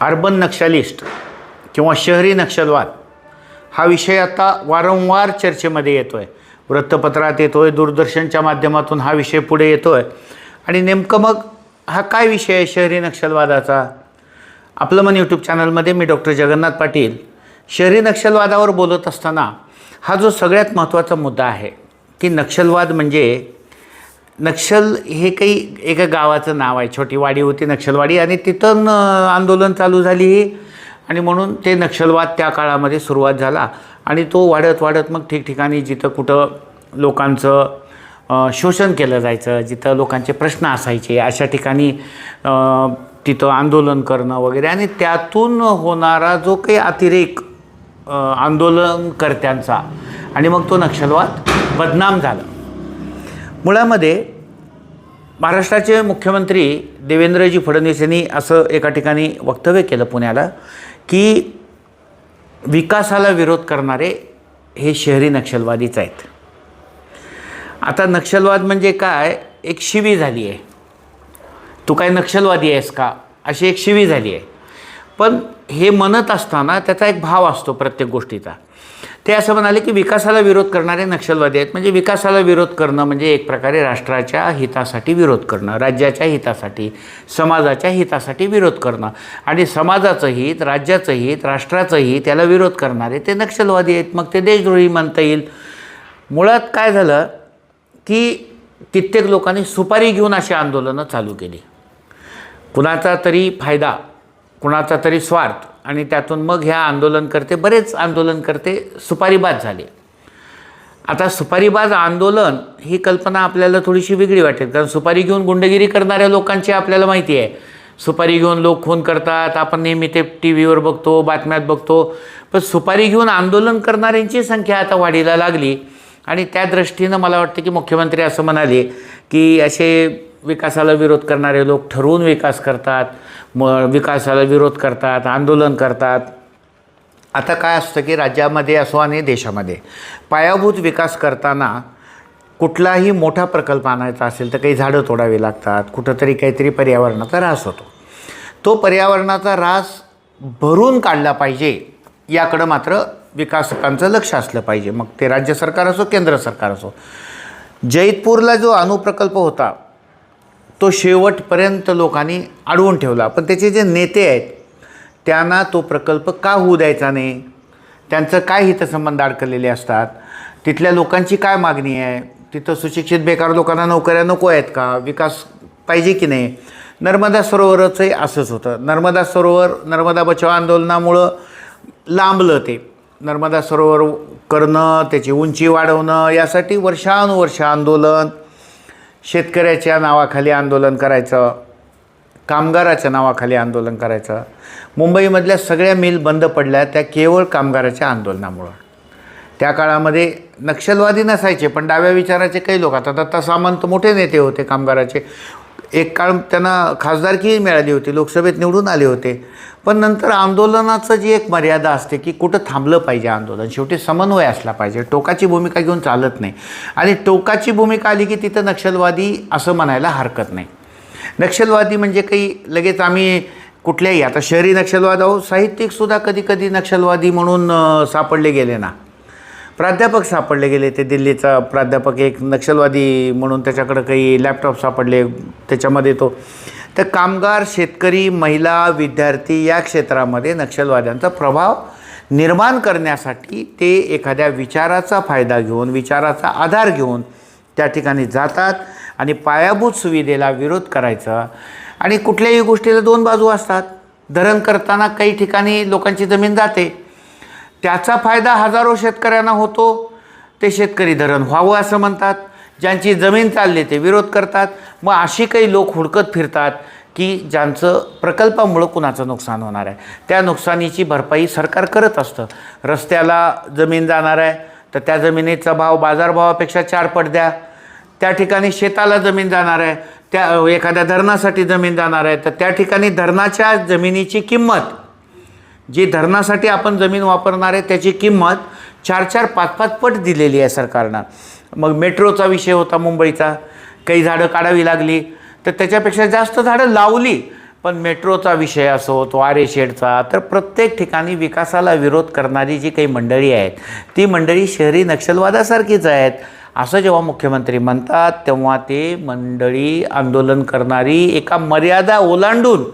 Urban नक्षलिस्ट किंवा शहरी नक्षलवाद हा विषय आता वारंवार चर्चेमध्ये येतो आहे वृत्तपत्रात येतो आहे दूरदर्शनच्या माध्यमातून हा विषय पुढे येतो आहे आणि नेमकं मग हा काय विषय आहे शहरी नक्षलवादाचा? आपलं मन यूट्यूब चॅनलमध्ये मी डॉक्टर जगन्नाथ पाटील शहरी नक्षलवादावर बोलत असताना हा जो सगळ्यात महत्त्वाचा मुद्दा आहे की नक्षलवाद म्हणजे नक्षल हे काही एका गावाचं नाव आहे. छोटी वाडी होती नक्षलवाडी आणि तिथं आंदोलन चालू झाली. आणि म्हणून ते नक्षलवाद त्या काळामध्ये सुरुवात झाला. आणि तो वाढत वाढत मग ठिकठिकाणी जिथं कुठं लोकांचं शोषण केलं जायचं जिथं लोकांचे प्रश्न असायचे अशा ठिकाणी तिथं आंदोलन करणं वगैरे. आणि त्यातून होणारा जो काही अतिरेक आंदोलनकर्त्यांचा आणि मग तो नक्षलवाद बदनाम झाला. मुळामध्ये महाराष्ट्राचे मुख्यमंत्री देवेंद्रजी फडणवीस यांनी असं एका ठिकाणी वक्तव्य केलं पुण्याला की विकासाला विरोध करणारे हे शहरी नक्षलवादीच आहेत. आता नक्षलवाद म्हणजे काय? एक शिवी झाली आहे. तू काय नक्षलवादी आहेस का? अशी एक शिवी झाली आहे. पण हे म्हणत असताना त्याचा एक भाव असतो प्रत्येक गोष्टीचा. ते असं म्हणाले की विकासाला विरोध करणारे नक्षलवादी आहेत. म्हणजे विकासाला विरोध करणं म्हणजे एक प्रकारे राष्ट्राच्या हितासाठी विरोध करणं राज्याच्या हितासाठी समाजाच्या हितासाठी विरोध करणं. आणि समाजाचं हित राज्याचं हित राष्ट्राचं हित त्याला विरोध करणारे ते नक्षलवादी आहेत. मग ते देशद्रोही म्हणता येईल. मुळात काय झालं की कित्येक लोकांनी सुपारी घेऊन अशी आंदोलनं चालू केली. कुणाचा तरी फायदा कुणाचा तरी स्वार्थ आणि त्यातून मग ह्या आंदोलनकर्ते बरेच आंदोलनकर्ते सुपारीबाज झाले. आता सुपारीबाज आंदोलन ही कल्पना आपल्याला थोडीशी वेगळी वाटेल कारण सुपारी घेऊन गुंडगिरी करणाऱ्या लोकांची आपल्याला माहिती आहे. सुपारी घेऊन लोक खून करतात आपण नेहमी ते टी व्हीवर बघतो बातम्यात बघतो. पण सुपारी घेऊन आंदोलन करणाऱ्यांची संख्या आता वाढीला लागली. आणि त्या दृष्टीनं मला वाटतं की मुख्यमंत्री असं म्हणाले की असे विकासाला विरोध करणारे लोक ठरवून विकास करतात म विकासाला विरोध करतात आंदोलन करतात. आता काय असतं की राज्यामध्ये असो आणि देशामध्ये पायाभूत विकास करताना कुठलाही मोठा प्रकल्प आणायचा असेल तर काही झाडं तोडावी लागतात कुठंतरी काहीतरी पर्यावरणाचा ऱ्हास होतो. तो पर्यावरणाचा ऱ्हास भरून काढला पाहिजे याकडं मात्र विकासकांचं लक्ष असलं पाहिजे. मग ते राज्य सरकार असो केंद्र सरकार असो. जैतपूरला जो अणुप्रकल्प होता तो शेवटपर्यंत लोकांनी अडवून ठेवला. पण त्याचे जे नेते आहेत त्यांना तो प्रकल्प का होऊ द्यायचा नाही? त्यांचं काय हितसंबंध अडकलेले असतात? तिथल्या लोकांची काय मागणी आहे? तिथं सुशिक्षित बेकार लोकांना नोकऱ्या नको आहेत का? विकास पाहिजे की नाही? नर्मदा सरोवरचंही असंच होतं. नर्मदा सरोवर नर्मदा बचाव आंदोलनामुळं लांबलं ते. नर्मदा सरोवर करणं त्याची उंची वाढवणं यासाठी वर्षानुवर्ष आंदोलन शेतकऱ्याच्या नावाखाली आंदोलन करायचं कामगाराच्या नावाखाली आंदोलन करायचं. मुंबईमधल्या सगळ्या मिल बंद पडल्या त्या केवळ कामगाराच्या आंदोलनामुळं. त्या काळामध्ये नक्षलवादी नसायचे पण डाव्या विचाराचे काही लोक. आता दत्ता सामंत मोठे नेते होते कामगाराचे. एक काळ त्यांना खासदारकीही मिळाली होती लोकसभेत निवडून आले होते. पण नंतर आंदोलनाचं जी एक मर्यादा असते की कुठं थांबलं पाहिजे आंदोलन शेवटी समन्वय असला पाहिजे. टोकाची भूमिका घेऊन चालत नाही. आणि टोकाची भूमिका आली की तिथं नक्षलवादी असं म्हणायला हरकत नाही. नक्षलवादी म्हणजे काही लगेच आम्ही कुठल्याही आता शहरी नक्षलवाद आहो साहित्यिकसुद्धा कधी कधी नक्षलवादी म्हणून सापडले गेले ना. प्राध्यापक सापडले गेले ते दिल्लीचा प्राध्यापक एक नक्षलवादी म्हणून त्याच्याकडं काही लॅपटॉप सापडले त्याच्यामध्ये तो. तर कामगार शेतकरी महिला विद्यार्थी या क्षेत्रामध्ये नक्षलवाद्यांचा प्रभाव निर्माण करण्यासाठी ते एखाद्या विचाराचा फायदा घेऊन विचाराचा आधार घेऊन त्या ठिकाणी जातात आणि पायाभूत सुविधेला विरोध करायचा. आणि कुठल्याही गोष्टीला दोन बाजू असतात. धरण करताना काही ठिकाणी लोकांची जमीन जाते. त्याचा फायदा हजारो शेतकऱ्यांना होतो. ते शेतकरी धरण व्हावं असं म्हणतात. ज्यांची जमीन चालली ते विरोध करतात. मग अशी काही लोक हुडकत फिरतात की ज्यांचं प्रकल्पामुळं कुणाचं नुकसान होणार आहे. त्या नुकसानीची भरपाई सरकार करत असतं. रस्त्याला जमीन जाणार आहे तर त्या जमिनीचा भाव बाजारभावापेक्षा चार पट द्या. त्या ठिकाणी शेताला जमीन जाणार आहे. त्या एखाद्या धरणासाठी जमीन जाणार आहे. तर त्या ठिकाणी धरणाच्या जमिनीची किंमत जी धरणासाठी आपण जमीन वापरणार आहे त्याची किंमत चार चार पाच पाच पट दिलेली आहे सरकारनं. मग मेट्रोचा विषय होता मुंबईचा. काही झाडं काढावी लागली. तर त्याच्यापेक्षा जास्त झाडं लावली. पण मेट्रोचा विषय असो तो आरेशेडचा तर प्रत्येक ठिकाणी विकासाला विरोध करणारी जी काही मंडळी आहेत ती मंडळी शहरी नक्षलवादासारखीच आहेत. असं जेव्हा मुख्यमंत्री म्हणतात तेव्हा ते मंडळी आंदोलन करणारी एका मर्यादा ओलांडून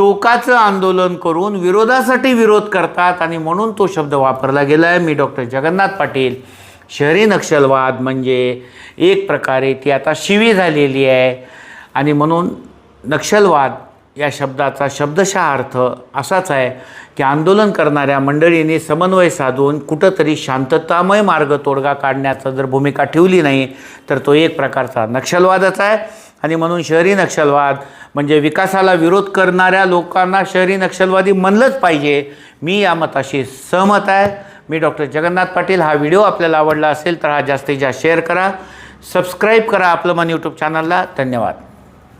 टोकाचं आंदोलन करून विरोधासाठी विरोध करतात आणि म्हणून तो शब्द वापरला गेला आहे मी डॉक्टर जगन्नाथ पाटील. शहरी नक्षलवाद म्हणजे एक प्रकारे ती आता शिवी झालेली आहे. आणि म्हणून नक्षलवाद या शब्दाचा शब्दशः अर्थ असाच आहे की आंदोलन करणाऱ्या मंडळीने समन्वय साधून कुठंतरी शांततामय मार्ग तोडगा काढण्याचा जर भूमिका ठेवली नाही तर तो एक प्रकारचा नक्षलवादच आहे. आणि म्हणून शहरी नक्षलवाद म्हणजे विकासाला विरोध करणाऱ्या लोकांना शहरी नक्षलवादी म्हणलंच पाहिजे. मी या मताशी सहमत आहे. मी डॉक्टर जगन्नाथ पाटील हा व्हिडिओ आपल्याला आवडला असेल तर हा जास्तीत जास्त शेअर करा. सबस्क्राईब करा आपलं मन यूट्यूब चॅनलला. धन्यवाद.